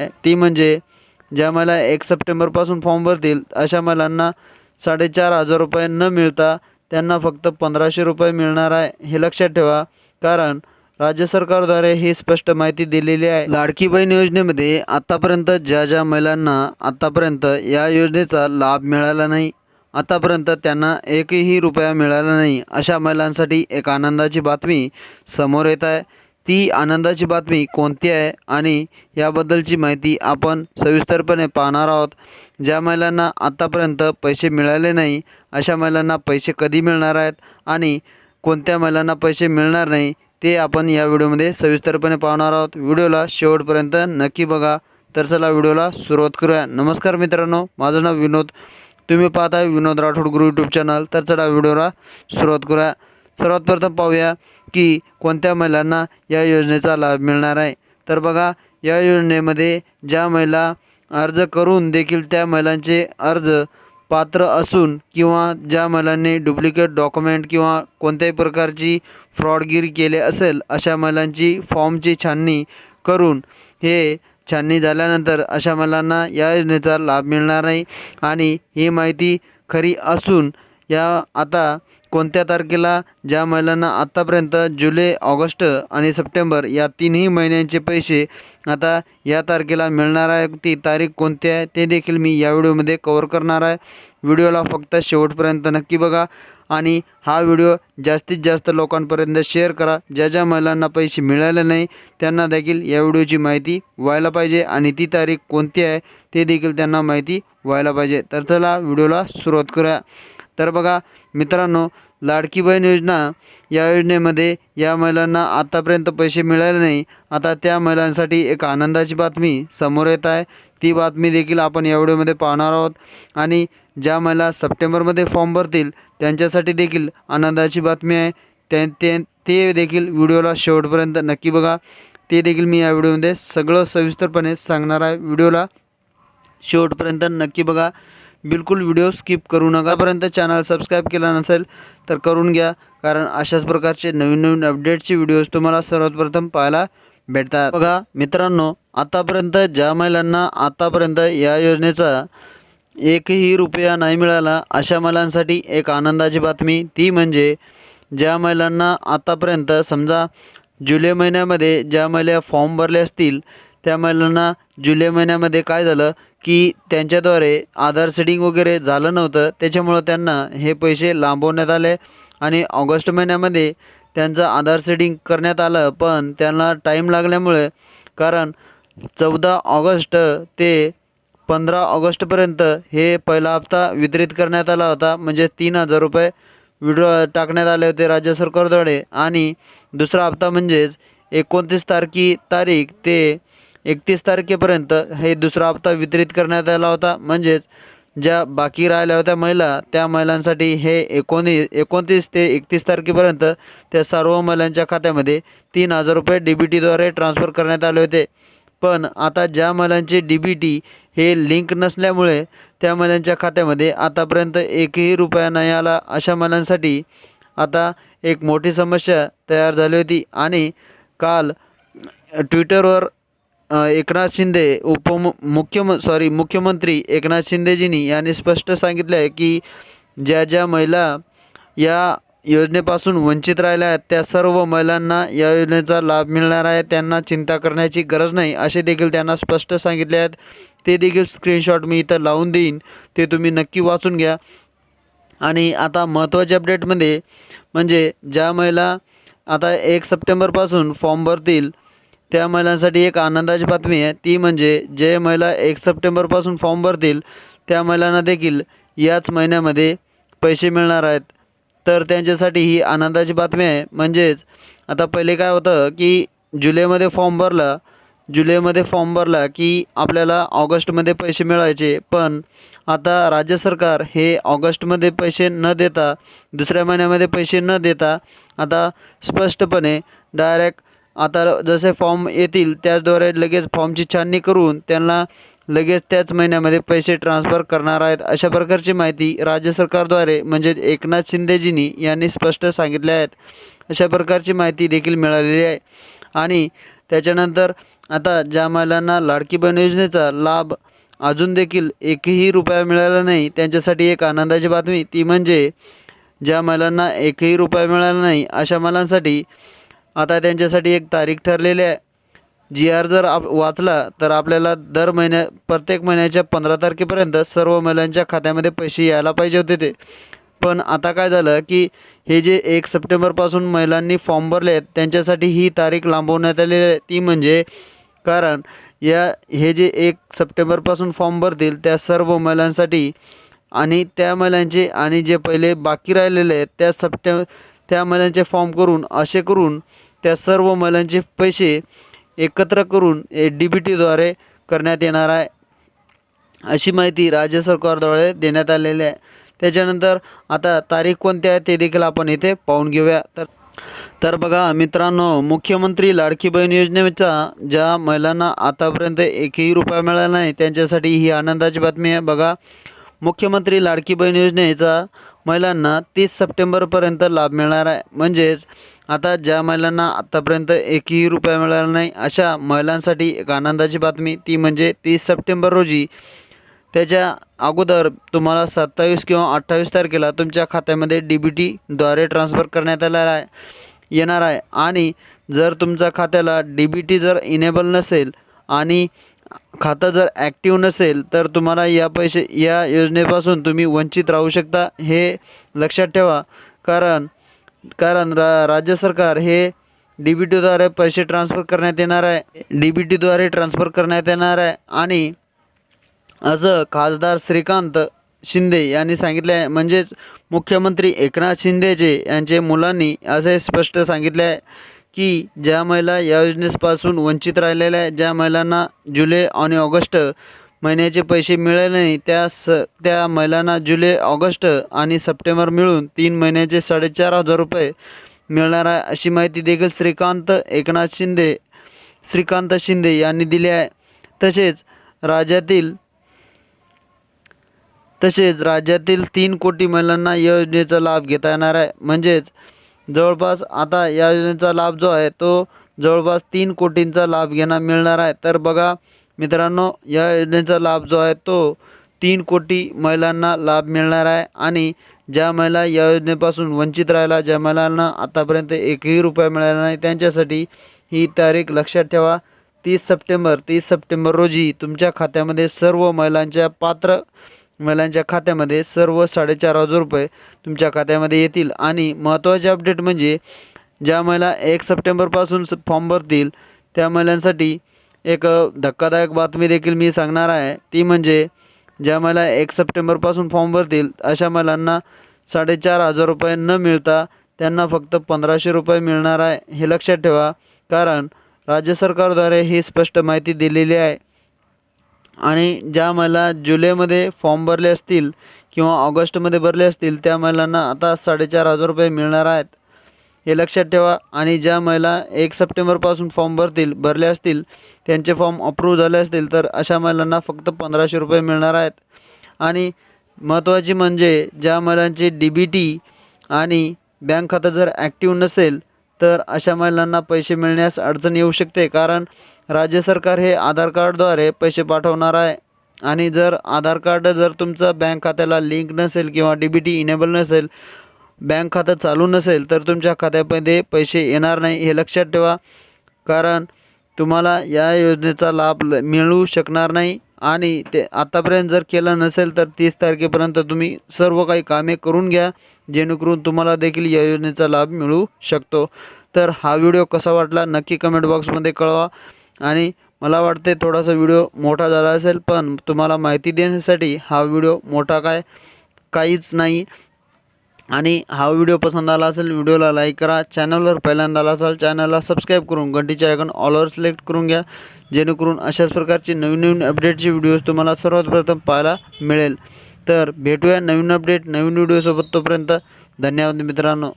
आहे ती म्हणजे ज्या महिला एक सप्टेंबरपासून फॉर्म भरतील अशा महिलांना साडेचार हजार रुपये न मिळता त्यांना फक्त पंधराशे रुपये मिळणार आहे हे लक्षात ठेवा. कारण राज्य सरकारद्वारे ही स्पष्ट माहिती दिलेली आहे. लाडकी बहीण योजनेमध्ये आतापर्यंत ज्या ज्या महिलांना आतापर्यंत या योजनेचा लाभ मिळाला नाही आतापर्यंत त्यांना एकही रुपया मिळाला नाही अशा महिलांसाठी एक आनंदाची बातमी समोर येत आहे. ती आनंदाची बातमी कोणती आहे आणि याबद्दलची माहिती आपण सविस्तरपणे पाहणार आहोत. ज्या महिलांना आत्तापर्यंत पैसे मिळाले नाही अशा महिलांना पैसे कधी मिळणार आहेत आणि कोणत्या महिलांना पैसे मिळणार नाही ते आपण या व्हिडिओमध्ये सविस्तरपणे पाहणार आहोत. व्हिडिओला शेवटपर्यंत नक्की बघा. तर चला व्हिडिओला सुरुवात करूया. नमस्कार मित्रांनो माझं नाव विनोद. तुम्ही पाहताय विनोद राठोड गुरु यूट्यूब चॅनल तर चला व्हिडिओला सुरुवात करूया. सर्वात प्रथम पाहूया की कोणत्या महिलांना या योजनेचा लाभ मिळणार आहे. तर बघा या योजनेमध्ये ज्या महिला अर्ज करून देखील त्या महिलांचे अर्ज पात्र असून किंवा ज्या महिलांनी डुप्लिकेट डॉक्युमेंट किंवा कोणत्याही प्रकारची फ्रॉडगिरी केले असेल अशा महिलांची फॉर्मची छाननी करून हे छाननी झाल्यानंतर अशा महिलांना या योजनेचा लाभ मिळणार नाही. आणि ही माहिती खरी असून या आता कोणत्या तारखेला ज्या महिलांना आत्तापर्यंत जुलै ऑगस्ट आणि सप्टेंबर या तिन्ही महिन्यांचे पैसे आता या तारखेला मिळणार आहे ती तारीख कोणती आहे ते देखील मी या व्हिडिओमध्ये कवर करणार आहे. व्हिडिओला फक्त शेवटपर्यंत नक्की बघा आणि हा व्हिडिओ जास्तीत जास्त लोकांपर्यंत शेअर करा. ज्या ज्या महिलांना पैसे मिळाले नाही त्यांना देखील या व्हिडिओची माहिती व्हायला पाहिजे आणि ती तारीख कोणती आहे ते देखील त्यांना माहिती व्हायला पाहिजे. तर चला व्हिडिओला सुरुवात करूया. तर बघा मित्रांनो लाडकी बहीण योजना या योजनेमध्ये या महिलांना आतापर्यंत पैसे मिळाले नाही. आता त्या महिलांसाठी एक आनंदाची बातमी समोर येत आहे. ती बातमी देखील आपण या व्हिडिओमध्ये पाहणार आहोत. आणि ज्या महिला सप्टेंबरमध्ये फॉर्म भरतील त्यांच्यासाठी देखील आनंदाची बातमी आहे. ते ते ते देखील व्हिडिओला शेवटपर्यंत नक्की बघा. ते देखील मी या व्हिडिओमध्ये सगळं सविस्तरपणे सांगणार आहे. व्हिडिओला शेवटपर्यंत नक्की बघा. बिलकुल व्हिडिओ स्किप करू नकापर्यंत चॅनल सबस्क्राईब केला नसेल तर करून घ्या. कारण अशाच प्रकारचे नवीन नवीन अपडेटचे व्हिडिओज तुम्हाला सर्वात प्रथम पाहायला भेटतात. बघा मित्रांनो आतापर्यंत ज्या महिलांना आतापर्यंत या योजनेचा एकही रुपया नाही मिळाला अशा महिलांसाठी एक आनंदाची बातमी. ती म्हणजे ज्या महिलांना आतापर्यंत समजा जुलै महिन्यामध्ये ज्या महिला फॉर्म भरले असतील त्या महिलांना जुलै महिन्यामध्ये काय झालं की त्यांच्याद्वारे आधार सेटिंग वगैरे झालं नव्हतं. त्याच्यामुळं त्यांना हे पैसे लांबवण्यात आले आणि ऑगस्ट महिन्यामध्ये त्यांचं आधार सेटिंग करण्यात आलं. पण त्यांना टाईम लागल्यामुळे कारण चौदा ऑगस्ट ते पंधरा ऑगस्टपर्यंत हे पहिला हप्ता वितरित करण्यात आला होता. म्हणजे तीन हजार रुपये विड्रॉ टाकण्यात आले होते राज्य सरकारद्वारे. आणि दुसरा हप्ता म्हणजेच एकोणतीस तारखी तारीख ते एकतीस तारखेपर्यंत हे दुसरा हप्ता वितरित करण्यात आला होता. म्हणजेच ज्या बाकी राहिल्या होत्या महिला त्या महिलांसाठी हे एकोणीस एकोणतीस ते एकतीस तारखेपर्यंत त्या सर्व महिलांच्या खात्यामध्ये तीन हजार रुपये डी बी टीद्वारे ट्रान्स्फर करण्यात आले होते. पण आता ज्या महिलांचे डी बी टी हे लिंक नसल्यामुळे त्या महिलांच्या खात्यामध्ये आतापर्यंत एकही रुपया नाही आला. अशा महिलांसाठी आता एक मोठी समस्या तयार झाली होती. आणि काल ट्विटरवर एकनाथ शिंदे उपमु मुख्यम सॉरी मुख्यमंत्री एकनाथ शिंदेजींनी यांनी स्पष्ट सांगितलं आहे की ज्या ज्या महिला या योजनेपासून वंचित राहिल्या आहेत त्या सर्व महिलांना या योजनेचा लाभ मिळणार आहे. त्यांना चिंता करण्याची गरज नाही असे देखील त्यांना स्पष्ट सांगितले आहेत. ते देखील स्क्रीनशॉट मी इथं लावून देईन. ते तुम्ही नक्की वाचून घ्या. आणि आता महत्त्वाच्या अपडेटमध्ये म्हणजे ज्या महिला आता एक सप्टेंबरपासून फॉर्म भरतील त्या महिलांसाठी एक आनंदाची बातमी आहे. ती म्हणजे जे महिला एक सप्टेंबरपासून फॉर्म भरतील त्या महिलांना देखील याच महिन्यामध्ये पैसे मिळणार आहेत. तर त्यांच्यासाठी ही आनंदाची बातमी आहे. म्हणजेच आता पहिले काय होतं की जुलैमध्ये फॉर्म भरला जुलैमध्ये फॉर्म भरला की आपल्याला ऑगस्टमध्ये पैसे मिळायचे. पण आता राज्य सरकार हे ऑगस्टमध्ये पैसे न देता दुसऱ्या महिन्यामध्ये पैसे न देता आता स्पष्टपणे डायरेक्ट आता जसे फॉर्म येतील त्याचद्वारे लगेच फॉर्मची छाननी करून त्यांना लगेच त्याच महिन्यामध्ये पैसे ट्रान्स्फर करणार आहेत. अशा प्रकारची माहिती राज्य सरकारद्वारे म्हणजे एकनाथ शिंदेजींनी यांनी स्पष्ट सांगितले आहेत. अशा प्रकारची माहिती देखील मिळालेली आहे. आणि त्याच्यानंतर आता ज्या महिलांना लाडकी बहीण योजनेचा लाभ अजून देखील एकही रुपया मिळाला नाही. त्यांच्यासाठी एक आनंदाची बातमी ती म्हणजे ज्या महिलांना एकही रुपया मिळाला नाही अशा महिलांसाठी आता त्यांच्यासाठी एक तारीख ठरलेली आहे. जी आर जर आप वाचला तर आपल्याला दर महिन्या प्रत्येक महिन्याच्या पंधरा तारखेपर्यंत सर्व महिलांच्या खात्यामध्ये पैसे यायला पाहिजे होते ते. पण आता काय झालं की हे जे एक सप्टेंबरपासून महिलांनी फॉर्म भरले आहेत त्यांच्यासाठी ही तारीख लांबवण्यात आलेली आहे. ती म्हणजे कारण या हे जे एक सप्टेंबरपासून फॉर्म भरतील त्या सर्व महिलांसाठी आणि त्या महिलांचे आणि जे पहिले बाकी राहिलेले आहेत त्या सप्टेंबर त्या महिलांचे फॉर्म करून असे करून त्या सर्व महिलांचे पैसे एकत्र करून डी बी टीद्वारे करण्यात येणार आहे. अशी माहिती राज्य सरकारद्वारे देण्यात आलेली आहे. त्याच्यानंतर आता तारीख कोणती आहे ते देखील आपण इथे पाहून घेऊया. तर तर बघा मित्रांनो मुख्यमंत्री लाडकी बहीण योजनेचा ज्या महिलांना आतापर्यंत एकही रुपया मिळाला नाही त्यांच्यासाठी ही आनंदाची बातमी आहे. बघा मुख्यमंत्री लाडकी बहीण योजनेचा महिलांना तीस सप्टेंबरपर्यंत लाभ मिळणार आहे. म्हणजेच आता ज्या महिलांना आत्तापर्यंत एकही रुपया मिळाला नाही अशा महिलांसाठी एक आनंदाची बातमी ती म्हणजे तीस सप्टेंबर रोजी त्याच्या अगोदर तुम्हाला सत्तावीस किंवा अठ्ठावीस तारखेला तुमच्या खात्यामध्ये डी बी टीद्वारे ट्रान्सफर करण्यात आलेला आहे येणार आहे. आणि जर तुमच्या खात्याला डी बी टी जर इनेबल नसेल आणि खातं जर ॲक्टिव्ह नसेल तर तुम्हाला या पैसे या योजनेपासून तुम्ही वंचित राहू शकता हे लक्षात ठेवा. कारण कारण रा राज्य सरकार हे डी बी टीद्वारे पैसे ट्रान्सफर करण्यात येणार आहे. डी बी टीद्वारे ट्रान्सफर करण्यात येणार आहे. आणि असं खासदार श्रीकांत शिंदे यांनी सांगितले आहे म्हणजेच मुख्यमंत्री एकनाथ शिंदेचे यांचे मुलांनी असे स्पष्ट सांगितले आहे की ज्या महिला या योजनेपासून वंचित राहिलेल्या आहेत ज्या महिलांना जुलै आणि ऑगस्ट महिन्याचे पैसे मिळाले नाही त्या स त्या महिलांना जुलै ऑगस्ट आणि सप्टेंबर मिळून तीन महिन्याचे साडेचार हजार रुपये मिळणार आहे अशी माहिती देखील श्रीकांत एकनाथ शिंदे श्रीकांत शिंदे यांनी दिली आहे. तसेच राज्यातील तसेच राज्यातील तीन कोटी महिलांना या योजनेचा लाभ घेता येणार आहे. म्हणजेच जवळपास आता या योजनेचा लाभ जो आहे तो जवळपास तीन कोटींचा लाभ घेणं मिळणार आहे. तर बघा मित्रांनो या योजनेचा लाभ जो आहे तो तीन कोटी महिलांना लाभ मिळणार आहे आणि ज्या महिला या योजनेपासून वंचित राहिला ज्या महिलांना आतापर्यंत एकही रुपया मिळाला नाही त्यांच्यासाठी ही तारीख लक्षात ठेवा. तीस सप्टेंबर तीस सप्टेंबर रोजी तुमच्या खात्यामध्ये सर्व महिलांच्या पात्र महिलांच्या खात्यामध्ये सर्व साडेचार हजार रुपये तुमच्या खात्यामध्ये येतील. आणि महत्त्वाचे अपडेट म्हणजे ज्या महिला एक सप्टेंबरपासून फॉर्म भरतील त्या महिलांसाठी एक धक्कादायक बातमी देखील मी सांगणार आहे. ती म्हणजे ज्या महिला एक सप्टेंबरपासून फॉर्म भरतील अशा महिलांना साडेचार हजार रुपये न मिळता त्यांना फक्त पंधराशे रुपये मिळणार आहे हे लक्षात ठेवा. कारण राज्य सरकारद्वारे ही स्पष्ट माहिती दिलेली आहे. आणि ज्या महिला जुलैमध्ये फॉर्म भरले असतील किंवा ऑगस्टमध्ये भरले असतील त्या महिलांना आता साडेचार हजार रुपये मिळणार आहेत. हे लक्षात ठेवा. आणि ज्या महिला एक सप्टेंबरपासून फॉर्म भरतील भरले असतील त्यांचे फॉर्म अप्रूव्ह झाले असतील तर अशा महिलांना फक्त पंधराशे रुपये मिळणार आहेत. आणि महत्त्वाची म्हणजे ज्या महिलांचे डी बी टी आणि बँक खातं जर ॲक्टिव्ह नसेल तर अशा महिलांना पैसे मिळण्यास अडचण येऊ शकते. कारण राज्य सरकार हे आधार कार्डद्वारे पैसे पाठवणार आहे. आणि जर आधार कार्ड जर तुमचं बँक खात्याला लिंक नसेल किंवा डी बी टी इनेबल नसेल बँक खातं चालू नसेल तर तुमच्या खात्यामध्ये पैसे येणार नाही हे लक्षात ठेवा. कारण तुम्हाला या योजनेचा लाभ ल- मिळू शकणार नाही आणि ते आतापर्यंत जर केलं नसेल तर तीस तारखेपर्यंत तुम्ही सर्व काही कामे करून घ्या जेणेकरून तुम्हाला देखील या योजनेचा लाभ मिळू शकतो. तर हा व्हिडिओ कसा वाटला नक्की कमेंट बॉक्समध्ये कळवा आणि मला वाटते थोडासा व्हिडिओ मोठा झाला असेल पण तुम्हाला माहिती देण्यासाठी हा व्हिडिओ मोठा काय काहीच नाही. आणि हा व्हिडिओ पसंत आला असेल व्हिडिओला लाईक करा. चॅनलवर पहिल्यांदा आला असाल चॅनलला सबस्क्राईब करून घंटीचे आयकॉन ऑलवर सिलेक्ट करून घ्या. जेणेकरून अशाच प्रकारचे नवीन नवीन अपडेटचे व्हिडिओज तुम्हाला सर्वात प्रथम पाहायला मिळेल. तर भेटूया नवीन अपडेट नवीन व्हिडिओसोबत तोपर्यंत. धन्यवाद मित्रांनो.